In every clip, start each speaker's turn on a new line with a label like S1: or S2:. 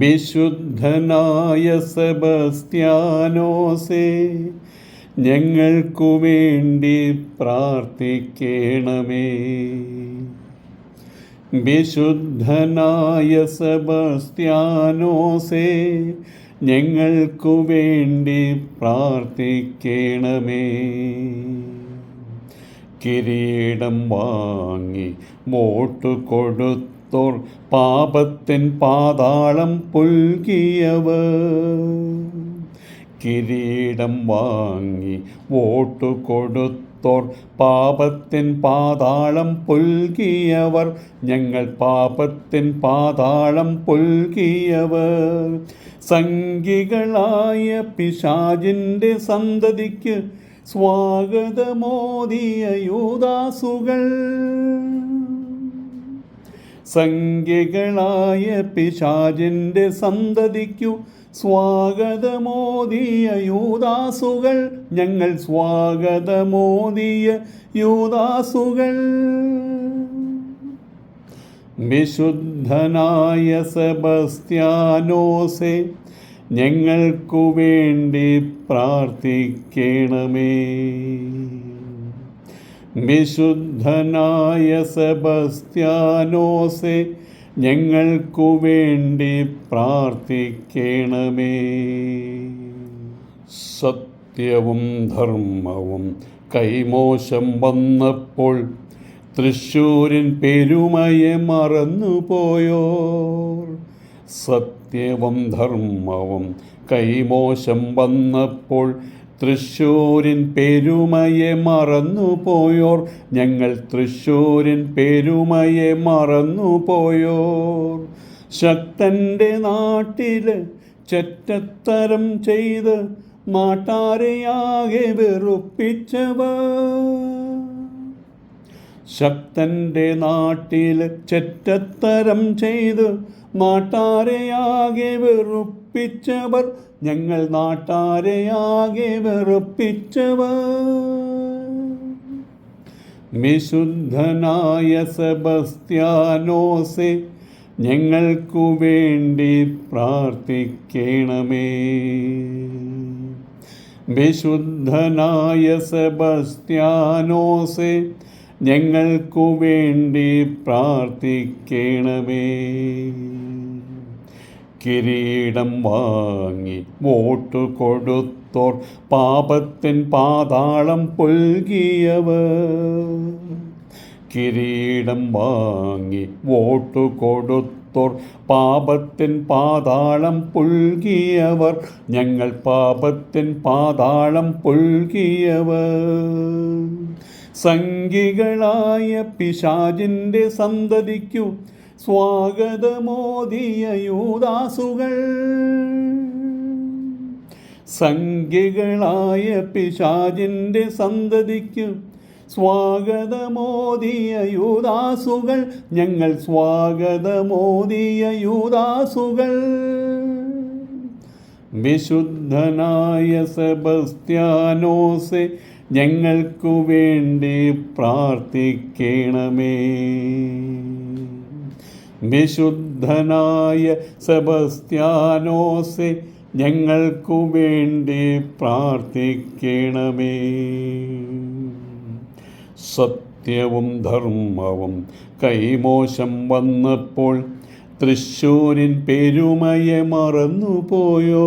S1: വിശുദ്ധനായ സെബസ്ത്യാനോസേ ഞങ്ങൾക്കു വേണ്ടി പ്രാർത്ഥിക്കണമേ. വിശുദ്ധനായ സെബസ്ത്യാനോസേ ഞങ്ങൾക്കു വേണ്ടി പ്രാർത്ഥിക്കണമേ. കിരീടം വാങ്ങി വോട്ട് കൊടുത്തോർ പാപത്തിൻ പാതാളം പുൽകിയവർ. കിരീടം വാങ്ങി വോട്ടു കൊടുത്തോർ പാപത്തിൻ പാതാളം പുൽകിയവർ. ഞങ്ങൾ പാപത്തിൻ പാതാളം പുൽകിയവർ. സംഘികളായ പിശാജിന്റെ സന്തതിക്ക് സ്വാഗതമോദിയ യൂദാസുകൾ. സംഖ്യകളായ പിശാചിന്റെ സന്തതിക്കു സ്വാഗതമോദിയ യൂദാസുകൾ. ഞങ്ങൾ സ്വാഗതമോദിയ യൂദാസുകൾ. വിശുദ്ധനായ സെബസ്ത്യാനോസെ ഞങ്ങൾക്കു വേണ്ടി പ്രാർത്ഥിക്കണമേ. വിശുദ്ധനായ സെബസ്ത്യാനോസെ ഞങ്ങൾക്കു വേണ്ടി പ്രാർത്ഥിക്കണമേ. സത്യവും ധർമ്മവും കൈമോശം വന്നപ്പോൾ തൃശ്ശൂരിൻ പെരുമയെ മറന്നുപോയോർ. സത്യവും ധർമ്മവും കൈമോശം വന്നപ്പോൾ തൃശ്ശൂരിൻ പെരുമയെ മറന്നുപോയോർ. ഞങ്ങൾ തൃശ്ശൂരിൻ പെരുമയെ മറന്നുപോയോർ. ശക്തന്റെ നാട്ടിൽ ചെറ്റത്തരം ചെയ്ത് നാട്ടാരെയാകെ വെറുപ്പിച്ചവ ശക്തന്റെ നാട്ടിൽ ചെറ്റത്തരം ചെയ്ത് നാട്ടാരെയാകെ വെറുപ്പിച്ചവർ. ഞങ്ങൾ നാട്ടാരെയാകെ വെറുപ്പിച്ചവർ. വിശുദ്ധനായ സെബസ്ത്യാനോസെ ഞങ്ങൾക്കു വേണ്ടി പ്രാർത്ഥിക്കണമേ. വിശുദ്ധനായ സെബസ്ത്യാനോസെ ഞങ്ങൾക്കു വേണ്ടി പ്രാർത്ഥിക്കണമേ. കിരീടം വാങ്ങി വോട്ട് കൊടുത്തോർ പാപത്തിൻ പാതാളം പുൽകിയവർ. കിരീടം വാങ്ങി വോട്ട് കൊടുത്തോർ പാപത്തിൻ പാതാളം പുൽകിയവർ. ഞങ്ങൾ പാപത്തിൻ പാതാളം പുൽകിയവർ. സംഘികളായ പിശാജിന്റെ സന്തതിക്കു സ്വാഗതമോദിയ യൂദാസുകൾ. സംഖ്യകളായ പിശാജിന്റെ സന്തതിക്കു സ്വാഗതമോദിയ യൂദാസുകൾ. ഞങ്ങൾ സ്വാഗതമോദിയ യൂദാസുകൾ. വിശുദ്ധനായ സെബസ്ത്യാനോസെ ഞങ്ങൾക്കു വേണ്ടി പ്രാർത്ഥിക്കണമേ. വിശുദ്ധനായ സെബസ്ത്യാനോസെ ഞങ്ങൾക്കു വേണ്ടി പ്രാർത്ഥിക്കണമേ. സത്യവും ധർമ്മവും കൈമോശം വന്നപ്പോൾ തൃശ്ശൂരിൻ പെരുമയെ മറന്നുപോയോ?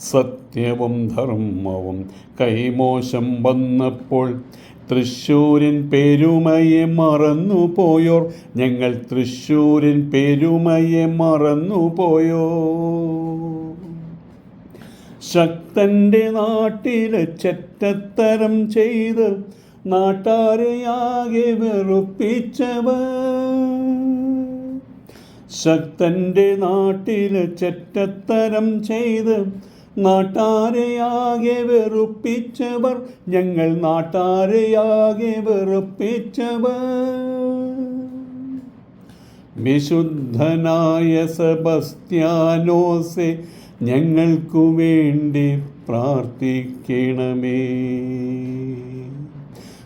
S1: സത്യവും ധർമ്മവും കൈമോശം വന്നപ്പോൾ തൃശ്ശൂരിൻ പെരുമയെ മറന്നുപോയോർ ഞങ്ങൾ തൃശ്ശൂരിൻ പെരുമയെ മറന്നുപോയോ? ശക്തന്റെ നാട്ടിലെ ചെറ്റത്തരം ചെയ്ത് നാട്ടാരെയാകെ വെറുപ്പിച്ചവർ. ശക്തന്റെ നാട്ടിലെ ചെറ്റത്തരം ചെയ്ത് നാട്ടാരെയാകെ വെറുപ്പിച്ചവർ. ഞങ്ങൾ നാട്ടാരെയാകെ വെറുപ്പിച്ചവർ. വിശുദ്ധനായ സെബസ്ത്യാനോസെ ഞങ്ങൾക്കു വേണ്ടി പ്രാർത്ഥിക്കണമേ.